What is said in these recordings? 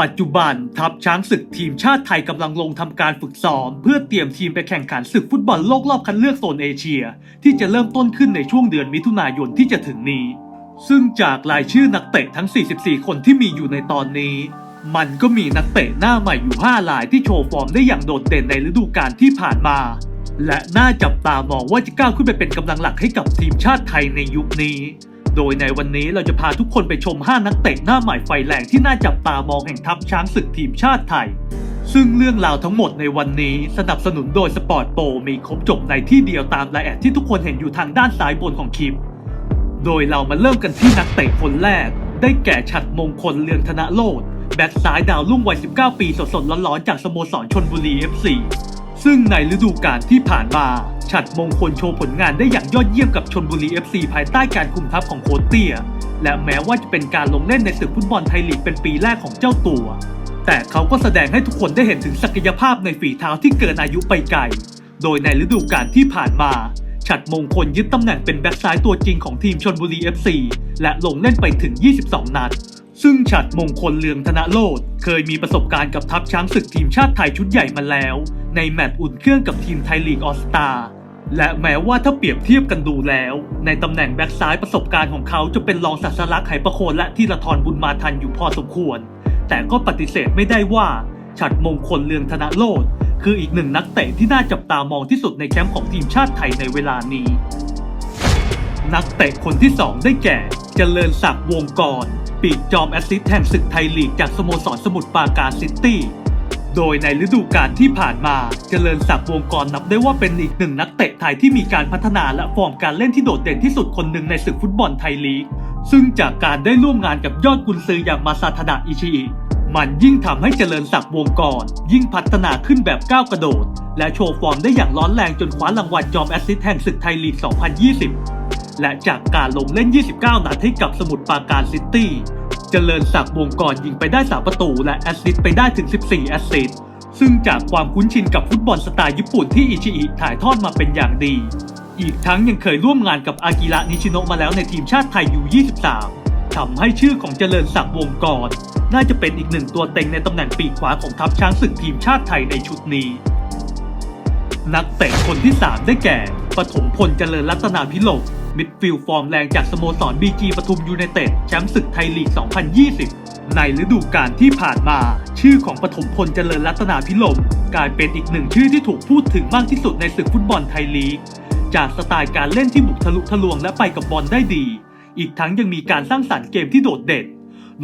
ปัจจุบันทัพช้างศึกทีมชาติไทยกำลังลงทำการฝึกซ้อม เพื่อเตรียมทีมไปแข่งขันศึกฟุตบอลโลกรอบคัดเลือกโซนเอเชีย ที่จะเริ่มต้นขึ้นในช่วงเดือนมิถุนายนที่จะถึงนี้ ซึ่งจากรายชื่อนักเตะทั้ง 44 คนที่มีอยู่ในตอนนี้ มันก็มีนักเตะหน้าใหม่อยู่ 5 รายที่โชว์ฟอร์มได้อย่างโดดเด่นในฤดูกาลที่ผ่านมา และน่าจับตามองว่าจะก้าวขึ้นไปเป็นกำลังหลักให้กับทีมชาติไทยในยุคนี้ โดยในวันนี้เราจะพาทุกคนไปชม 5 นักเตะหน้าใหม่ไฟแรงที่น่าจับตามองแห่งทัพช้างศึกทีมชาติไทย ซึ่งเรื่องราวทั้งหมดในวันนี้สนับสนุนโดยสปอร์ตโปรมีครบจบในที่เดียวตามรายแอดที่ทุกคนเห็นอยู่ทางด้านซ้ายบนของคลิป โดยเรามาเริ่มกันที่นักเตะคนแรก ได้แก่ฉัดมงคลเลืองธนโลดแบ็กซ้ายดาวรุ่งวัย 19 ปีสดๆร้อนๆจากสโมสรชนบุรี FC ซึ่งในฤดูกาลที่ผ่านมาฉัดมงคลโชว์ผลงานได้อย่างยอดเยี่ยมกับชนบุรี FC ภายใต้การคุมทัพของโค้ชเตีย และแม้ว่าจะเป็นการลงเล่นในศึกฟุตบอลไทยลีกเป็นปีแรกของเจ้าตัว แต่เขาก็แสดงให้ทุกคนได้เห็นถึงศักยภาพในฝีเท้าที่เกินอายุไปไกล โดยในฤดูกาลที่ผ่านมา ฉัดมงคลยึดตำแหน่งเป็นแบ็กซ้ายตัวจริงของทีมชนบุรี FC และลงเล่นไปถึง 22 นัด ซึ่งฉัดมงคลเลืองธนโลดเคยมีประสบการณ์กับทัพช้างศึกทีมชาติไทยชุดใหญ่มาแล้ว ในแมตช์อุ่นเครื่องกับทีมไทยลีกออสตาและแม้ว่าถ้าเปรียบเทียบกันดูแล้ว ในตำแหน่งแบ็กซ้ายประสบการณ์ของเขาจะเป็นรองศาสลักไหประโคนและธีรทรบุญมาทันอยู่พอสมควร แต่ก็ปฏิเสธไม่ได้ว่า ฉัดมงคลเลืองธนโลดคืออีกหนึ่งนักเตะที่น่าจับตามองที่สุดในแคมป์ของทีมชาติไทยในเวลานี้ นักเตะคนที่2ได้แก่เจริญศักดิ์วงกร ปีกจอมแอสซิสต์แห่งศึกไทยลีกจากสโมสรสมุทรปราการซิตี้ โดยในฤดูกาลที่ผ่านมาเจริญศักดิ์วงกรนับได้ว่าเป็นอีกหนึ่งนักเตะไทยที่มีการพัฒนาและฟอร์มการเล่นที่โดดเด่นที่สุดคนหนึ่งในศึกฟุตบอลไทยลีก ซึ่งจากการได้ร่วมงานกับยอดกุนซืออย่างมาซาทดะอิชิอิมันยิ่งทำให้เจริญศักดิ์วงกรยิ่งพัฒนาขึ้นแบบก้าวกระโดด และโชว์ฟอร์มได้อย่างร้อนแรงจนคว้ารางวัลจอมแอสซิสต์แห่งศึกไทยลีก 2020 และจากการลงเล่น 29 นัดให้กับสมุทรปราการซิตี้ เจริญศักดิ์วงกรยิงไปได้ 3 ประตู และแอสซิสต์ไปได้ถึง 14 แอสซิสต์ ซึ่งจากความคุ้นชินกับฟุตบอลสไตล์ญี่ปุ่นที่อิชิอิถ่ายทอดมาเป็นอย่างดี อีกทั้งยังเคยร่วมงานกับอากิระนิชิโนะมาแล้วในทีมชาติไทยยู23ทำให้ชื่อของเจริญศักดิ์วงกรน่าจะเป็นอีกหนึ่งตัวเต็งในตำแหน่งปีกขวาของทัพช้างศึกทีมชาติไทยในชุดนี้ นักเตะคนที่ 3 ได้แก่ปฐมพลเจริญรัตนาพิโลก มิดฟิลด์ฟอร์มแรงจากสโมสรบีจีปทุมยูไนเต็ดแชมป์ศึกไทยลีก 2020 ในฤดูกาลที่ผ่านมา ชื่อของปฐมพลเจริญรัตนาพิลมกลายเป็นอีกหนึ่งชื่อที่ถูกพูดถึงมากที่สุดในศึกฟุตบอลไทยลีก จากสไตล์การเล่นที่บุกทะลุทะลวงและไปกับบอลได้ดี อีกทั้งยังมีการสร้างสรรค์เกมที่โดดเด่น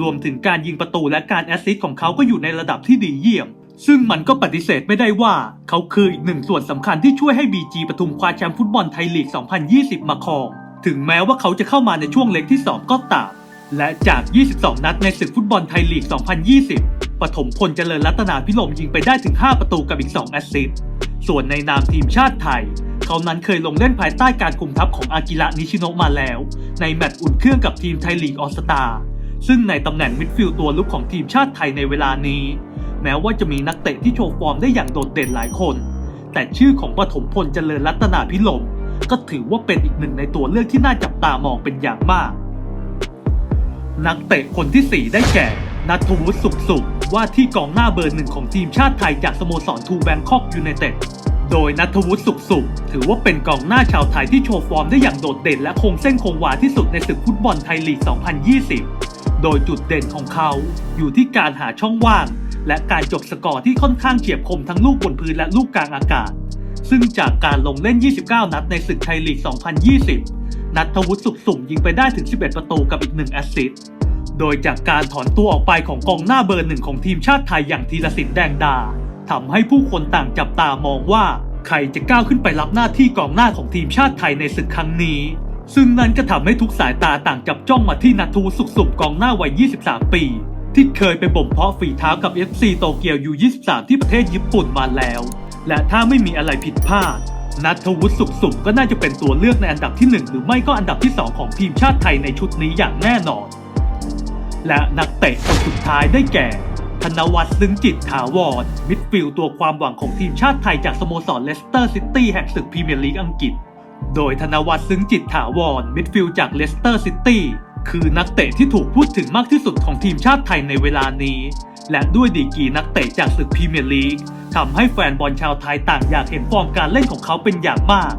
รวมถึงการยิงประตูและการแอสซิสต์ของเขาก็อยู่ในระดับที่ดีเยี่ยม ซึ่งมันก็ปฏิเสธไม่ได้ว่า เขาคืออีกหนึ่งส่วนสำคัญที่ช่วยให้ BG ปทุมคว้าแชมป์ฟุตบอลไทยลีก 2020 มาครอง ถึงแม้ว่าเขาจะเข้ามาในช่วงเล็กที่2ก็ตาม และจาก 22 นัดในศึกฟุตบอลไทยลีก 2020 ปฐมพลเจริญรัตนาพิรมยิงไปได้ถึง 5 ประตูกับอีก 2 แอสซิสต์ ส่วนในนามทีมชาติไทย เขานั้นเคยลงเล่นภายใต้การคุมทัพของอากิระนิชิโนะมาแล้ว ในแมตช์อุ่นเครื่องกับทีมไทยลีกออสตาซึ่งในตำแหน่งมิดฟิลด์ตัวลุกของทีมชาติไทยในเวลานี้ แม้ว่าจะมีนักเตะที่โชว์ฟอร์มได้อย่างโดดเด่นหลายคน แต่ชื่อของปฐมพลเจริญรัตนาพิรมก็ถือว่าเป็นอีกหนึ่งในตัวเลือกที่น่าจับตามองเป็นอย่างมาก นักเตะคนที่ 4 ได้แก่นัทวุฒิสุขสุข ว่าที่กองหน้าเบอร์หนึ่งของทีมชาติไทยจากสโมสรทูแบงคอกยูไนเต็ดโดยนัทวุฒิสุขสุข ถือว่าเป็นกองหน้าชาวไทยที่โชว์ฟอร์มได้อย่างโดดเด่นและคงเส้นคงวาที่สุดในศึกฟุตบอลไทยลีก 2020 โดยจุดเด่นของเขาอยู่ที่การหาช่องว่าง และการจบสกอร์ที่ค่อนข้างเฉียบคมทั้งลูกบนพื้นและลูกกลางอากาศ ซึ่งจากการลงเล่น 29 นัดในศึกไทยลีก 2020 นัทวุฒิสุขสุ่มยิงไปได้ถึง 11 ประตูกับอีกหนึ่งแอสซิสต์โดยจากการถอนตัวออกไปของกองหน้าเบอร์หนึ่งของทีมชาติไทยอย่างธีรศิลป์แดงดาทำให้ผู้คนต่างจับตามองว่าใครจะก้าวขึ้นไปรับหน้าที่กองหน้าของทีมชาติไทยในศึกครั้งนี้ ซึ่งนั่นก็ทำให้ทุกสายตาต่างจับจ้องมาที่นัทวุฒิสุขสุ่มกองหน้าวัย 23 ปี ที่เคยไปบ่มเพาะฝีเท้ากับ FC โตเกียวยู23 ที่ประเทศญี่ปุ่นมาแล้ว และถ้าไม่มีอะไรผิดพลาด นัทวุฒิสุขสุ่มก็น่าจะเป็นตัวเลือกในอันดับที่ 1 หรือไม่ก็อันดับที่ 2 ของทีมชาติไทยในชุดนี้อย่างแน่นอน และนักเตะคนสุดท้ายได้แก่ ธนวัฒน์ซึ้งจิตถาวร มิดฟิลด์ตัวความหวังของทีมชาติไทยจากสโมสรเลสเตอร์ซิตี้แห่งศึกพรีเมียร์ลีกอังกฤษ โดยธนวัฒน์ซึ้งจิตถาวรมิดฟิลด์จากเลสเตอร์ซิตี้ คือนักเตะที่ถูกพูดถึงมากที่สุดของทีมชาติไทยในเวลานี้ และด้วยดีกีนักเตะจากศึกพรีเมียร์ลีกทำให้แฟนบอลชาวไทยต่างอยากเห็นฟอร์มการเล่นของเขาเป็นอย่างมาก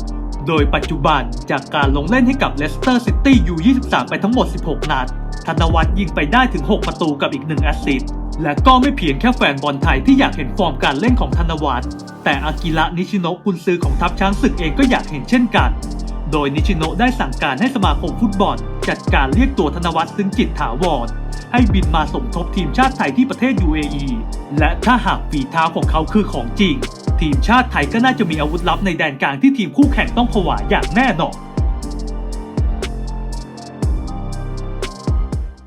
โดยปัจจุบันจากการลงเล่นให้กับเลสเตอร์ซิตี้ยู23 ไปทั้งหมด 16 นัด ธนวัฒน์ยิงไปได้ถึง 6 ประตูกับอีก 1 แอสซิสต์และก็ไม่เพียงแค่แฟนบอลไทยที่อยากเห็นฟอร์มการเล่นของธนวัฒน์แต่อากิระนิชิโนะกุนซือของทัพช้างศึกเองก็อยากเห็นเช่นกัน โดยนิชิโนะได้สั่งการให้สมาคมฟุตบอล จัดการเรียกตัวธนวัฒน์ซึ่งจิตถาวรให้บินมาสมทบทีมชาติไทยที่ประเทศ UAE และถ้าหากฝีเท้าของเขาคือของจริง ทีมชาติไทยก็น่าจะมีอาวุธลับในแดนกลางที่ทีมคู่แข่งต้องผวาอย่างแน่นอน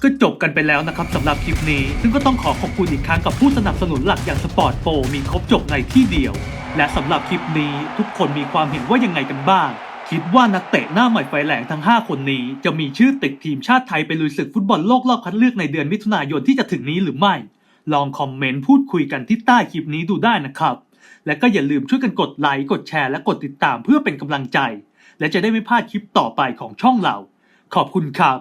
ก็จบกันไปแล้วนะครับสำหรับคลิปนี้ ซึ่งก็ต้องขอขอบคุณอีกครั้งกับผู้สนับสนุนหลักอย่างสปอร์ตโปมีครบจบในที่เดียว และสำหรับคลิปนี้ทุกคนมีความเห็นว่ายังไงกันบ้าง คิดว่านักเตะหน้าใหม่ไฟแหลงทั้ง 5 คนนี้ จะมีชื่อติดทีมชาติไทยไปลุยศึกฟุตบอลโลกรอบคัดเลือกในเดือนมิถุนายนที่จะถึงนี้หรือไม่ ลองคอมเมนต์พูดคุยกันที่ใต้คลิปนี้ดูได้นะครับ และก็อย่าลืมช่วยกันกดไลค์กดแชร์และกดติดตามเพื่อเป็นกำลังใจ และจะได้ไม่พลาดคลิปต่อไปของช่องเรา ขอบคุณครับ